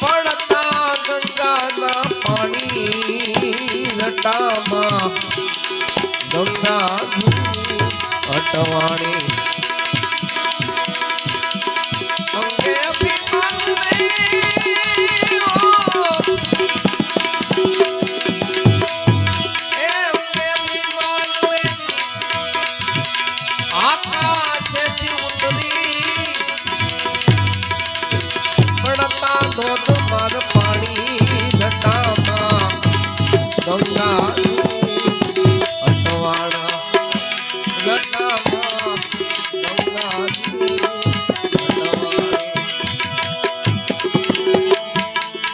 પડતા ગંગાના પાણી લટામાં ગંગા અટવાણી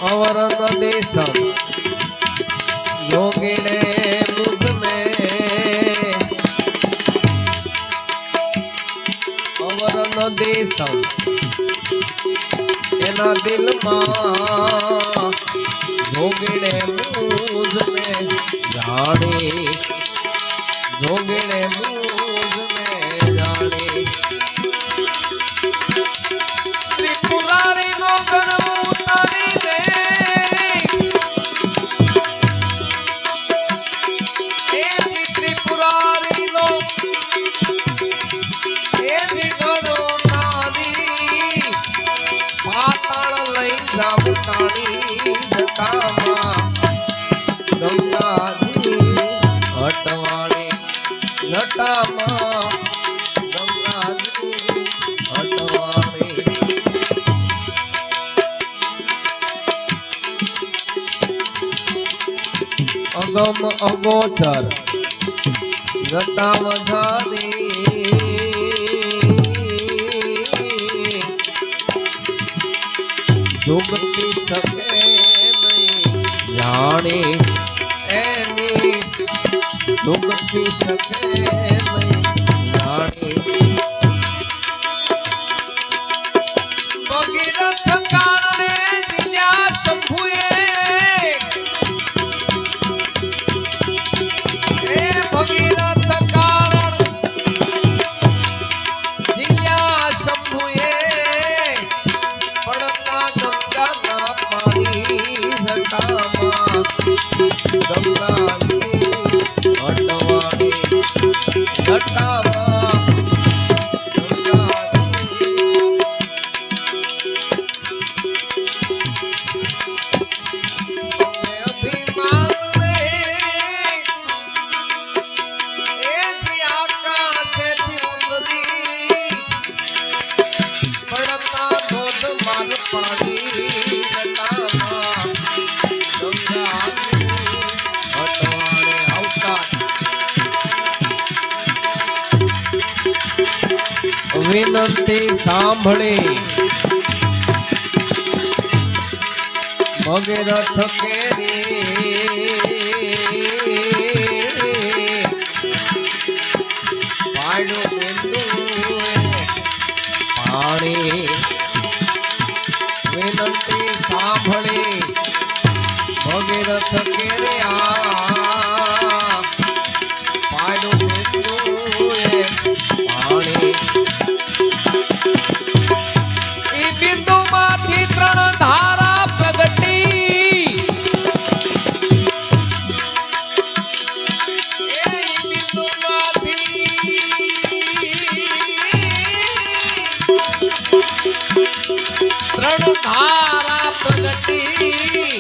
અવરન દેશમ યોગીને મુझ में દેશમ એના દિલમાં જોગીને મૂઝને જાણે જોગીને મૂઝને જાણે. ત્રિપુરારી અગમ અગોચર. જટા વધારી જોગતી શકે નહીં. જાણી એની જોગતી શકે નહીં. વિનંતી સાંભળી. ભગીરથ કેરી પાણી વિનંતી સાંભળી. ભગીરથ કેરી ત્રણ ધારા પ્રગટી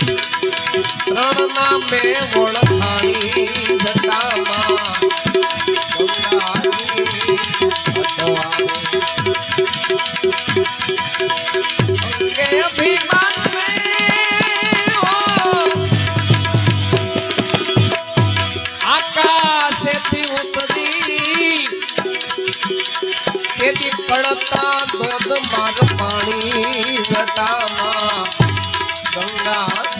ત્રણ નામે ઓળખાણી તેથી પડતા દોધ માર પાણી. ગંગાજી ગંગા